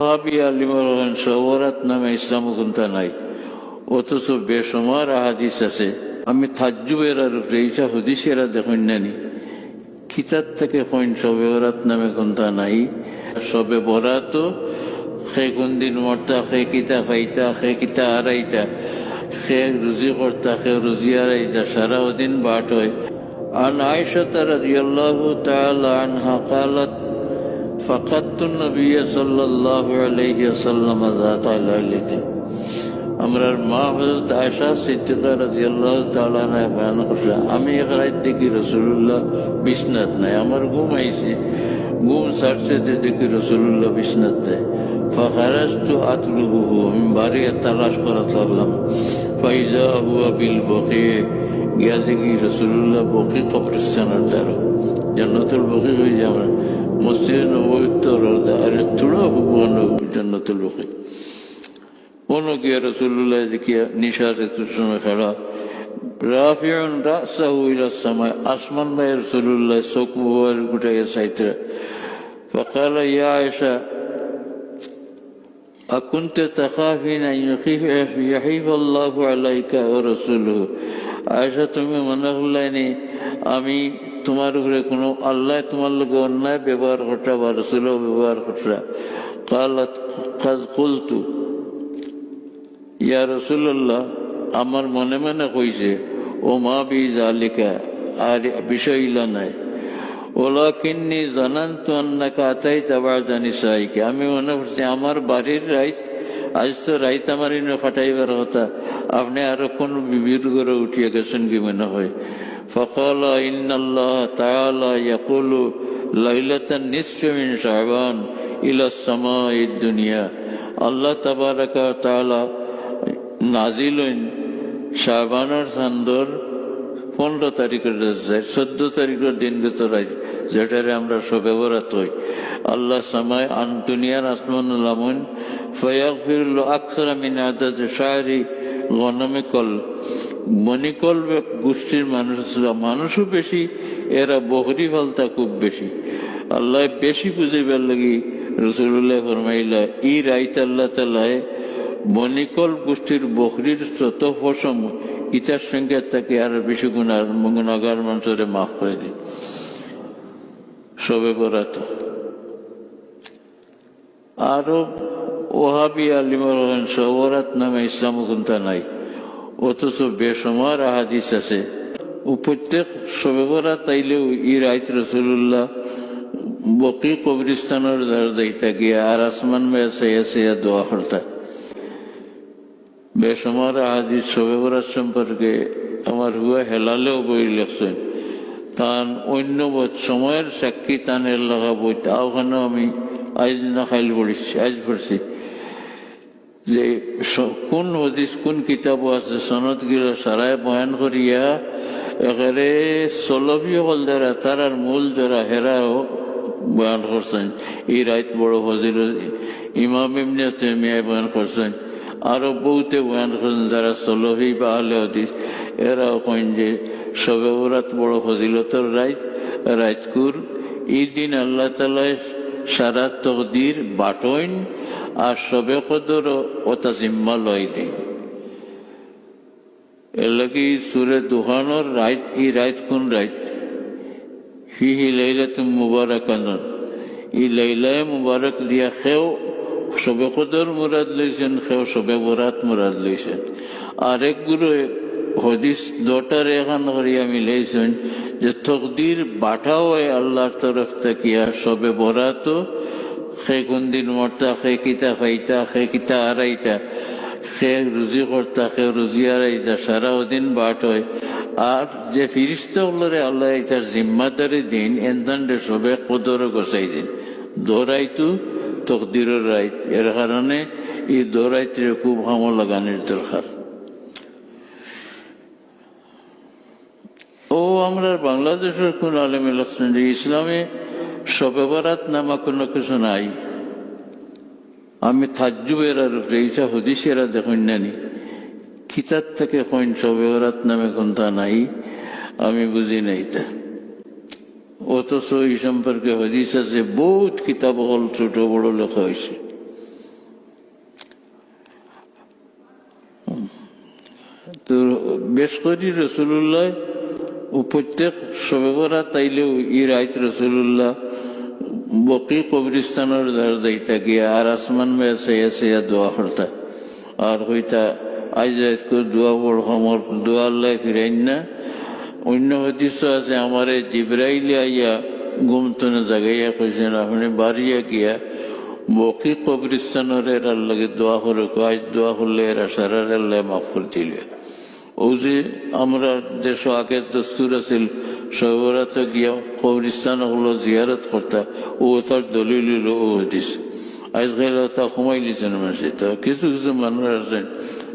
সাহাবি আলিমুর রহমান সবরাত নামে ইসলাম গ্রন্থ নাই অথচ বেসমার হাদিস আছে আমি থাজ্জুবের আর রেইটা হদিসেরা দেখুন নানি কিতাব থেকে কইন সবে বরাত নামে গ্রন্থ নাই সবে বরাত সে কোন দিন মরতা সে কিতা খাইতা সে কিতা হারাইতা সে রুজি করতা সে রুজি হারাইতা সারা দিন বাট হয় عن عائشة رضي الله تعالى عنها قالت فقدت النبي صلى الله عليه وسلم ذات ليلة আমরার মা হজরত আয়সা সিদ্দিকা রাজি আল্লাহ তালা বয়ান করছে আমি এক রাত দেখি রসুল্লাহ বিশ্বনাথ নাই আমার ঘুম আইছে ঘুম সারছে দেখি রসুল্লাহ বিশ্বনাথ নাই ফাখারাজ তো আতলুবহু আমি বাড়ি তালাশ করা থাকলাম ফাইজা হুয়া বিল বকে গিয়া দেখি রসুল্লাহ বকি কবরস্থানের দ্বারা জান্নাতুল বকি হয়ে যায় আমরা مسجد ويتر ترودہ ارتنا بھگوان جنت البقی وأنا كي رسول الله ذكي نشاط تسنى خلا رافع رأسه إلى السماء أسمان يا رسول الله سوك مبارك يا يسايتر فقال يا عائشة أكنت تخافين أن يخيف يحيف الله عليك ورسوله عائشة من أغلاني أمين তোমার উপরে কোনো আল্লাহ তোমার লোক অন্যায় ব্যবহার করটা বা রসুলও ব্যবহার করটা কালাত কাজ কুলতু, ইয়া রসুল্লাহ আমার মনে মনে কইছে, ও মা বি জালিকা আর বিষয় ইলা নাই। ওলা কিন্নি জানান তো অন্নাকা আতাই তাবার জানি সাইকে আমি মনে করছি, আমার বাড়ির রাইত, আজ তো রাইত আমার ইনো ফাটাইবার কথা। আপনি আরও কোন বিবিধ করে উঠিয়ে গেছেন কি মনে হয়? فقال إن الله تعالى يقول ليلة النصف من شعبان إلى السماء الدنيا الله تبارك وتعالى নাজিল হইন শাহবানোর চান্দর পনেরো তারিখের যায় চোদ্দ তারিখের দিন ভিতরে যেটারে আমরা সবে বরাত হই আল্লাহ সামায় আন দুনিয়ার আসমান লামুন ফয়াক ফিরল আকসরা মিন আদাদ শাহরি গণমিকল মণিকল গোষ্ঠীর মানুষ ছিল, মানুষও বেশি, এরা বহরি ফালতা খুব বেশি। আল্লাহ বেশি বুঝিবার লাগি রসুল্লাহ ফরমাইলা, ই রাইত আল্লাহ তালায় বনিকল গোষ্ঠীর বকরির শত ফসম ইতার সঙ্গে তাকে আর বেশি গুণার গুণাগার মানুষরে মাফ করে দিন সবে বরাত। আরও ওহাবি আলিমর সবরাত নামে ইসলাম গ্রন্থ নাই। অথচ বেসমার আহাদিস আছে। প্রত্যেক সবে বরাত আইলেও ই রাইত রসুল্লাহ বকি কবরিস্তানের দ্বারা যাইতা গিয়া আর আসমান সাইয়া দোয়া করতা। বেসমার আহাদিস শবে বরাত সম্পর্কে আমার হুয়া হেলালেও বই লেখছেন। তান অন্য সময়ের সাক্ষী তানের লাগা বই ওখানে আমি আজ না খাইল পড়েছি আজ পড়ছি। যে কোন হদিস, কোন কিতাব আছে সনত গিলা সারায় বয়ান করিয়া এখানে সলভি হল দ্বারা তারার মূল দ্বারা হেরাও বয়ান করছেন এই রাইত বড় হজির ইমাম ইমনে তেমিয়ায় বয়ান করছেন আরও বহুতে বয়ান করেন যারা সলহি বা আহলে হদিস এরাও কইন যে সবে বরাত বড় ফজিলতর রাইত রাইতকুর এই দিন আল্লাহ তালায় সারা তকদির বাটইন আর সবে কদর ওটা জিম্মা লই দিন। এর লাগি সুরে দুহানোর রাইত, ই রাইত কোন রাইত? হি হি লাইলাত মুবারক ই লাইলায় মুবারক দিয়া খেও সবে কদর মুরাদ লইছেন, খেও সবে বরাত মুরাদ লইছেন। আরেক গুরু হদিস দোটার এখান করিয়া মিলাইছেন যে, তকদির বাটাও আল্লাহর তরফ থাকিয়া সবে বরাত সে কোন দিন মরতা, সে কিতা খাইতা সে কিতা আড়াইতা সে রুজি করতা সে রুজি আড়াইতা সারা দিন বাট হয়। আর যে ফিরিস্তগুলোরে আল্লাহ এটার জিম্মাদারি দিন এনদান্ডে সবে কদর গোসাই দিন। দৌড়াইতু তকদিরের রাইত এর কারণে এই দৌড়াইতে খুব হামো লাগানোর দরকার ও আমরা বাংলাদেশের কোন আলেমে ইসলামে সবেবরাত নামা কোনো কিছু নাই। আমি তাজ্জুবের আর এইটা হদিসেরা দেখুন নানি কিতাব থেকে কইন সবেবরাত নামে কোনটা নাই, আমি বুঝি নাই তা অথচ এই সম্পর্কে হদিস আছে, বহুত কিতাব হল ছোট বড় লেখা হয়েছে তো বেশ করি রসুল্লাহ প্রত্যেক সবেবরা তাইলেও ই রাইত রসুল্লাহ বকি কবরিস্তানের দ্বার যাইতা গিয়া আর আসমান মে সেয়া সেয়া দোয়া করতা। আর হইতা আজ আজকে দোয়া বড় সমর দোয়া ফিরাইন না। অন্য হদিস আছে, আমারে জিব্রাইলে আইয়া গুমতনে জাগাইয়া কইছেন, আপনি বাড়িয়া গিয়া বকি কবরিস্তানের এর লাগে দোয়া করে আজ দোয়া করলে এরা সারার আল্লাহ মাফ করে দিলে। যে আমরা দেশ আগে দস্তুর আছিল সবরাত গিয়া কবরিস্তান হলো জিয়ারত করতা ও তার দলিল হইলো ও হদিস আজকাল তা কমাই দিচ্ছেন মানুষ তা কিছু কিছু মানুষ আছেন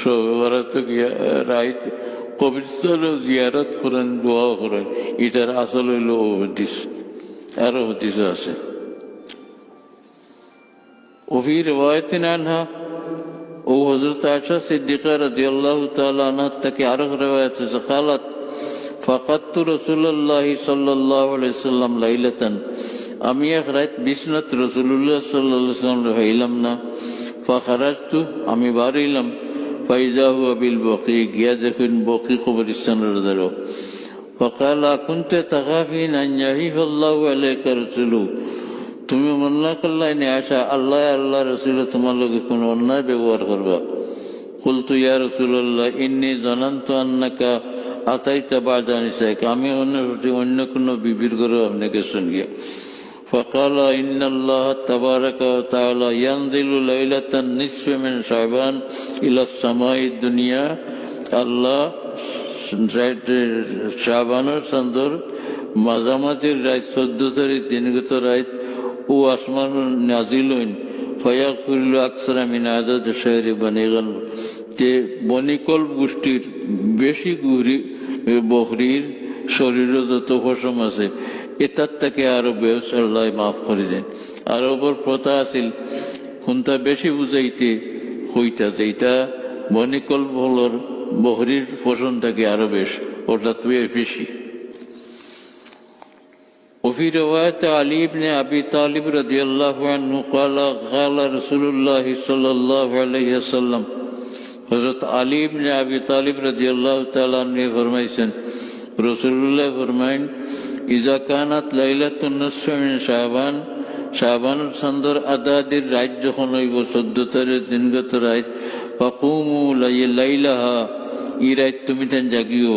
সবরাত গিয়া রাইত কবরিস্তান জিয়ারত করেন দোয়া করেন এটার আসল হইলো ও হদিস আরো হদিস আছে وفي رواية عنها وحضرت عائشة صديقة رضي الله تعالى عنها تكي عرق رواية قالت فقدت رسول الله صلى الله عليه وسلم ليلة আমি এক রাত বিশ্বনাথ রসুল্লাহ সাল্লাম হইলাম না ফাখারাজতু আমি বাড়িলাম ফাইজাহু আবিল বকি গিয়া দেখুন বকি কবরিস্তানের দ্বারা فقال كنت تخافين أن يهيف الله عليك رسوله তুমি মনে করলে নি আশা আল্লাহ আল্লাহ রসুল তোমার লোকে কোন অন্যায় ব্যবহার করবা কুলতু ইয়া রসুল্লাহ ইন্নি জানান্ত আন্নাকা আতাইতা বাজানি সাইক আমি অন্য অন্য কোনো বিবির করে আপনাকে শুনিয়া فقال إن الله تبارك وتعالى ينزل ليلة النصف من شعبان إلى السماء الدنيا الله শাবানোর সন্দর মাঝামাঝির রাত চোদ্দ তারিখ দিনগত রাত ও আসমান নাজিল হইন। ফয়াক ফুরিল আকসারা মিন আদাদ শহরে বানিগান যে বনিকল গোষ্ঠীর বেশি গুহরি বকরির শরীরে যত ফসম আছে, এটার থেকে আরও ব্যবসাল্লাহ মাফ করে দেন। আর ওপর প্রথা আছিল কোনটা বেশি বুঝাইতে হইতা যেটা বনিকল বলর বহরির পোষণ থাকে আরও বেশ, ওটা তুই বেশি। وفي رواية علي بن أبي طالب رضي الله عنه قال قال رسول الله صلى الله عليه وسلم হজরত আলী ইবনে আবি তালিব রাদিয়াল্লাহু তাআলা আনহু ফরমাইছেন রাসূলুল্লাহ ফরমাইন ইজা কানাত লাইলাতুন নিসফ মিন শাবান শাবান সন্দর আদাদির রাত যখন হইব চোদ্দ তারিখ দিনগত রাত ফাকুমু লাইলাহা ই রাত তুমি তেন জাগিও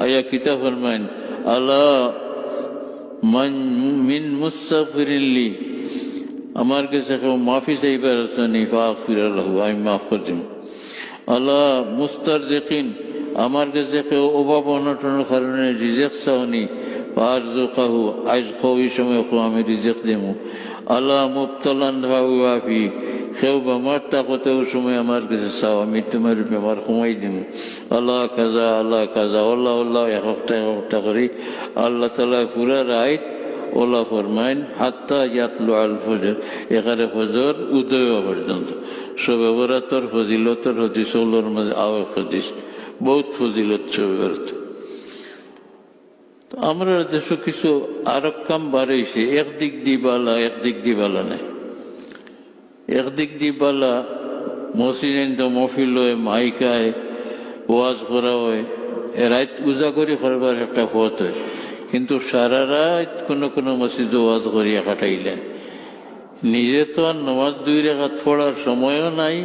আয়া কিতা ফরমাইন আল্লাহ মান মুসাফিরিল্লি আমার কাছে কেউ মাফি চাইবার আছে নি ফাক ফিরাল্লাহ আমি মাফ করে দিব আল্লাহ মুস্তার দেখিন আমার কাছে কেউ অভাব অনটনের কারণে রিজেক্ট চাওনি আর কাহু আজ এই সময় আমি রিজেক্ট দেবো আল্লাহ মুক্তলান ভাবু আফি কেউ বেমার তাকতেও সময় আমার কাছে চাও আমি তোমার বেমার কমাই দিব আল্লাহ কাজা আল্লাহ কাজা আল্লাহ আল্লাহ এক একটা এক একটা করি আল্লাহ তালা পুরা রাইট ওলা ফরমাইন হাত্তা ইয়াতলু আল ফজর এখানে ফজর উদয় পর্যন্ত সবে বরাতর ফজিলতর হদিস ওলোর মাঝে আওয়া হদিস বহুত ফজিলত সবে বরাত আমরা দেশ কিছু আরব কাম বাড়াইছে একদিক দি বালা একদিক দি বালা নাই একদিক দি বালা মসিনেন তো মফিল হয় মাইকায় ওয়াজ করা হয় রাত পূজা করে করবার একটা পথ হয়। কিন্তু সারা রাত কোনো কোনো মসজিদ ওয়াজ করিয়া কাটাইলেন। নিজে তো আর নমাজ দুই রেখাত পড়ার সময়ও নাই,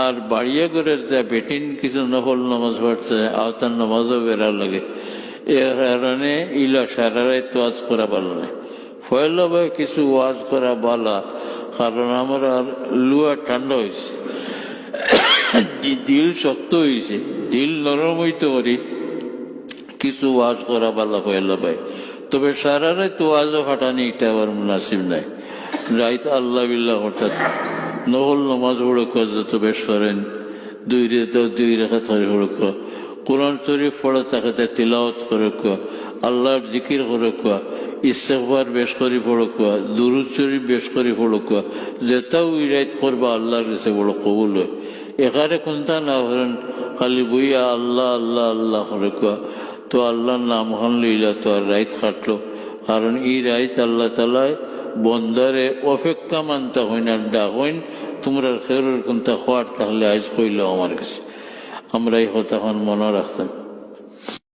আর বাড়িয়া করে যা বেটিন, কিছু নকল নামাজ পড়ছে আওতার নামাজও বেড়ার লাগে। এর কারণে ইলা সারা রাত ওয়াজ করা ভালো না ফয়লা কিছু ওয়াজ করা বালা কারণ আমার আর লুয়া ঠান্ডা হয়েছে দিল শক্ত হয়েছে দিল নরম হইতে পারি। কিছু ওয়াজ করা বালা পয়লা ভাই। তবে সারা রাত ওয়াজও ফাটানি এটা আবার মুনাসিব নাই। রাইত আল্লাহ বিল্লাহ অর্থাৎ নহল নমাজ উড়ক যত বেশ করেন। দুই রে তো দুই রেখা ধরে উড়ক কোরআন শরীফ পড়ে তাকে তা তিলাওয়াত করে আল্লাহর জিকির করে। ইস্তেকবার বেশ করে পড়ো কুয়া, দুরুদ শরীফ বেশ করে পড়ো কুয়া যেটাও ইরাইত করবা আল্লাহর কাছে বড় কবুল হয়। এখানে কোনটা না করেন খালি বইয়া আল্লাহ আল্লাহ আল্লাহ করে কুয়া। তো আল্লাহর নাম হন লইলা তো আর রাইত কাটলো কারণ এই রাইত আল্লাহ তালায় বন্দারে অপেক্ষা মানতে হয় না ডাক হইন, তোমরা খেরের কোনটা খোয়ার তাহলে আজ কইল আমার কাছে। আমরা এই কথা মনে রাখতাম।